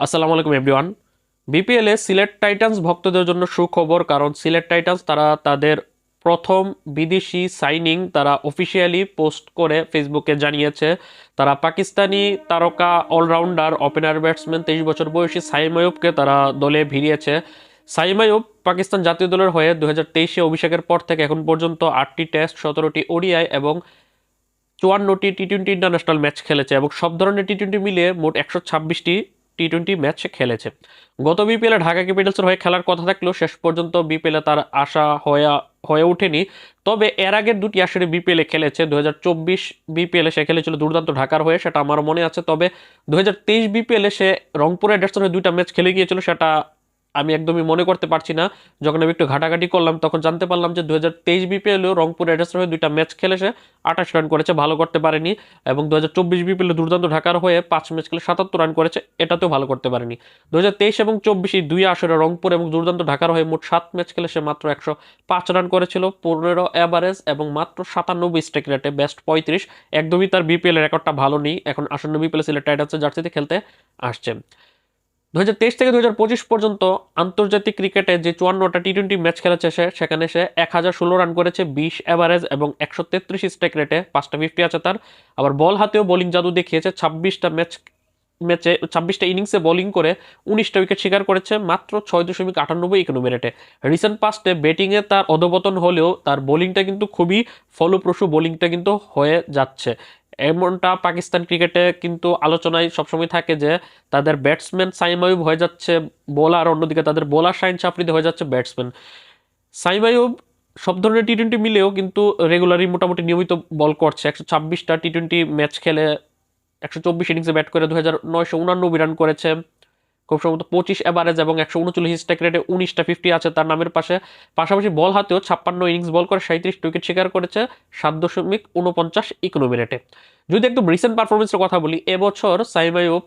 আসসালামু আলাইকুম everyone BPL Sylhet Titans ভক্তদের জন্য সুখবর, কারণ সিলেট টাইটান্স তারা তাদের প্রথম বিদেশি সাইনিং তারা অফিসিয়ালি পোস্ট করে ফেসবুকে জানিয়েছে। তারা পাকিস্তানি তারকা অলরাউন্ডার ওপেনার ব্যাটসম্যান তেইশ বছর বয়সী সাইম আয়ুবকে তারা দলে ভিড়িয়েছে। সাইম আয়ুব পাকিস্তান জাতীয় দলের হয়ে দু হাজার অভিষেকের পর থেকে এখন পর্যন্ত আটটি টেস্ট, সতেরোটি ওডিআই এবং চুয়ান্নটি টি টোয়েন্টি ইন্টারন্যাশনাল ম্যাচ খেলেছে এবং সব ধরনের টি টোয়েন্টি মিলিয়ে মোট একশো ছাব্বিশটি টি টোয়েন্টি ম্যাচ খেলেছে। গত বিপিএলে ঢাকা ক্যাপিটালসের হয়ে খেলার কথা থাকলেও শেষ পর্যন্ত বিপিএলে তার আশা হয়ে হয়ে ওঠেনি। তবে এর আগের দুটি আসরে বিপিএলে খেলেছে। দু হাজার চব্বিশ বিপিএলে সে খেলেছিল দুর্দান্ত ঢাকার হয়ে, সেটা আমার মনে আছে। তবে দু হাজার তেইশ বিপিএলে সে রংপুর রাইডার্সের হয়ে দুইটা ম্যাচ খেলে গিয়েছিল, সেটা আমি একদমই মনে করতে পারছি না। যখন আমি একটু ঘাটাঘাটি করলাম, তখন জানতে পারলাম যে দু হাজার তেইশ বিপিএলেও রংপুর রাইডার্সের হয়ে দুইটা ম্যাচ খেলে সে আঠাশ রান করেছে, ভালো করতে পারেনি। এবং দু হাজার চব্বিশ বিপিএলে দুর্দান্ত ঢাকার হয়ে পাঁচ ম্যাচ খেলে সাতাত্তর রান করেছে, এটাতেও ভালো করতে পারেনি। দু হাজার তেইশ এবং চব্বিশ এই দুই আসরে রংপুর এবং দুর্দান্ত ঢাকার হয়ে মোট সাত ম্যাচ খেলে সে মাত্র একশো পাঁচ রান করেছিল, পনেরো অ্যাভারেজ এবং মাত্র সাতানব্বই স্ট্রাইক রেটে বেস্ট পঁয়ত্রিশ। একদমই তার বিপিএল রেকর্ডটা ভালো নেই, এখন আসন্ন বিপিএল সিলেট টাইটান্সের জার্সিতে খেলতে আসছে। দুই হাজার তেইশ থেকে দু হাজার পঁচিশ পর্যন্ত আন্তর্জাতিক ক্রিকেটে যে চুয়ান্নটা টি টোয়েন্টি ম্যাচ খেলেছে সে, সেখানে সে এক হাজার ষোলো রান করেছে, বিশ অ্যাভারেজ এবং একশো তেত্রিশ স্ট্রাইক রেটে পাঁচটা ফিফটি আছে তার। আবার বল হাতেও বোলিং জাদু দেখিয়েছে, ছাব্বিশটা ম্যাচ ম্যাচে ছাব্বিশটা ইনিংসে বোলিং করে উনিশটা উইকেট শিকার করেছে, মাত্র ছয় দশমিক আটানব্বই ইকোনমি রেটে রিসেন্ট পাস্টে ব্যাটিংয়ে তার অধপতন হলেও তার বোলিংটা কিন্তু খুবই ফলপ্রসূ বোলিংটা কিন্তু হয়ে যাচ্ছে। এমনটা পাকিস্তান ক্রিকেটে কিন্তু আলোচনায় সবসময় থাকে যে তাদের ব্যাটসম্যান সাইমায়ুব হয়ে যাচ্ছে বোলার অন্যদিকে তাদের বোলার সাইন চাপড়িতে হয়ে যাচ্ছে ব্যাটসম্যান সাইমায়ুব সব ধরনের টি টোয়েন্টি মিলেও কিন্তু রেগুলারই মোটামুটি নিয়মিত বল করছে। একশো ছাব্বিশটা টি টোয়েন্টি ম্যাচ খেলে একশো চব্বিশ ইনিংসে ব্যাট করে দু হাজার নয়শো উনানব্বই রান করেছে। খুব সম্ভবত পঁচিশ অ্যাভারেজ এবং একশো উনচল্লিশ স্ট্রাইক রেটে উনিশটা ফিফটি আছে। তার নামের পাশে, পাশাপাশি বল হাতেও ছাপ্পান্ন ইনিংস বল করে সাঁত্রিশ উইকেট শিকার করেছে সাত দশমিক উনপঞ্চাশ ইকোনমি রেটে যদি একদম রিসেন্ট পারফরমেন্সের কথা বলি, এবছর সাইমায়ুব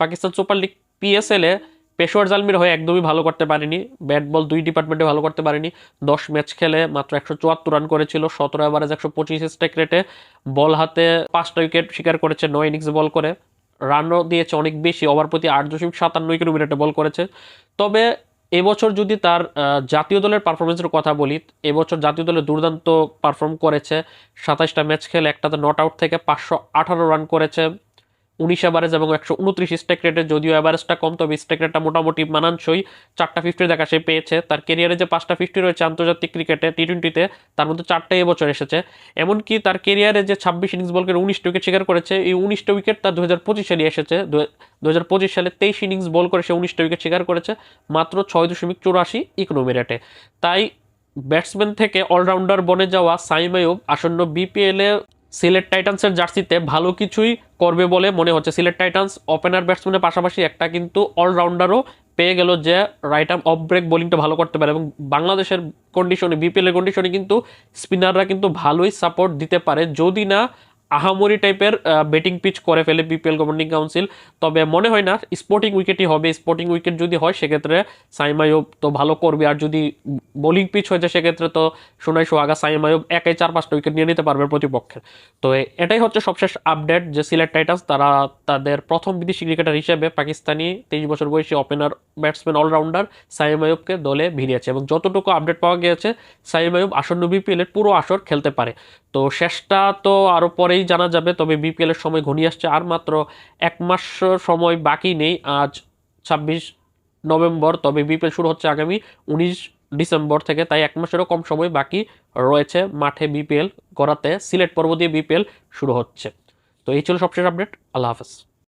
পাকিস্তান সুপার লিগ পিএসএলে পেশোয়ার জালমির হয়ে একদমই ভালো করতে পারেনি। ব্যাট বল দুই ডিপার্টমেন্টে ভালো করতে পারেনি। দশ ম্যাচ খেলে মাত্র একশো চুয়াত্তর রান করেছিল। সতেরো অ্যাভারেজ একশো পঁচিশ স্ট্রাইক রেটে বল হাতে পাঁচটা উইকেট শিকার করেছে, নয় ইনিংস বল করে। রানও দিয়েছে অনেক বেশি, ওভার প্রতি আট দশমিক সাতান্ন উইকেট বল করেছে। তবে এবছর যদি তার জাতীয় দলের পারফরমেন্সের কথা বলি, এবছর জাতীয় দলে দুর্দান্ত পারফর্ম করেছে। সাতাশটা ম্যাচ খেলে একটাতে নট আউট থেকে পাঁচশো আঠারো রান করেছে। উনিশ অ্যাভারেজ এবং একশো উনত্রিশ স্ট্রাইক রেটে যদিও অ্যাভারেজটা কম, তবে স্ট্রাইক রেটটা মোটামুটি মানানসই। চারটা ফিফটি দেখা সে পেয়েছে। তার কেরিয়ারে যে পাঁচটা ফিফটি রয়েছে আন্তর্জাতিক ক্রিকেটে টি টোয়েন্টিতে তার মধ্যে চারটা এবছর এসেছে। এমনকি তার কেরিয়ারে যে ছাব্বিশ ইনিংস বল করে উনিশটা উইকেট শিকার করেছে, এই উনিশটা উইকেট তার দু হাজার পঁচিশ সালে এসেছে। দু হাজার পঁচিশ সালে তেইশ ইনিংস বল করে সে উনিশটা উইকেট শিকার করেছে, মাত্র ছয় দশমিক চৌরাশি ইকোনমি রেটে তাই ব্যাটসম্যান থেকে অলরাউন্ডার বনে যাওয়া সাইমায়ুব আসন্ন বিপিএলে সিলেট টাইটান্সের জার্সিতে ভালো কিছুই করবে বলে মনে হচ্ছে। সিলেট টাইটান্স ওপেনার ব্যাটসম্যানের পাশাপাশি একটা কিন্তু অলরাউন্ডারও পেয়ে গেল যে রাইট আর্ম অফ ব্রেক বোলিংটা ভালো করতে পারে এবং বাংলাদেশের কন্ডিশনে বিপিএলের কন্ডিশনে কিন্তু স্পিনাররা কিন্তু ভালোই সাপোর্ট দিতে পারে। যদি না আহামরি টাইপের ব্যাটিং পিচ করে ফেলে বিপিএল গভর্নিং কাউন্সিল তবে মনে হয় না স্পোর্টিং উইকেটই হবে। স্পোর্টিং উইকেট যদি হয়, সেক্ষেত্রে সাইমায়ুব তো ভালো করবে। আর যদি বোলিং পিচ হয়ে যায়, সেক্ষেত্রে তো সোনাই সোহাগা সাইমায়ুব একাই চার পাঁচটা উইকেট নিয়ে নিতে পারবে প্রতিপক্ষের তো এটাই হচ্ছে সবশেষ আপডেট যে সিলেট টাইটাস তারা তাদের প্রথম বিদেশি ক্রিকেটার হিসেবে পাকিস্তানি তেইশ বছর বয়সী ওপেনার ব্যাটসম্যান অলরাউন্ডার সাইম আয়ুবকে দলে ভিড়িয়েছে। এবং যতটুকু আপডেট পাওয়া গিয়েছে, সাইম আয়ুব আসন্ন বিপিএলের পুরো আসর খেলতে পারে। তো শেষটা তো আরও পরেই জানা যাবে, তবে বিপিএলের সময় ঘনিয়ে আসছে আর মাত্র এক মাস সময় বাকি নেই আজ ছাব্বিশ নভেম্বর, তবে বিপিএল শুরু হচ্ছে আগামী উনিশ ডিসেম্বর থেকে, তাই এক মাসেরও কম সময় বাকি রয়েছে মাঠে বিপিএল করাতে সিলেট পর্ব দিয়ে বিপিএল শুরু হচ্ছে। তো এই ছিল সবশেষ আপডেট, আল্লাহ হাফেজ।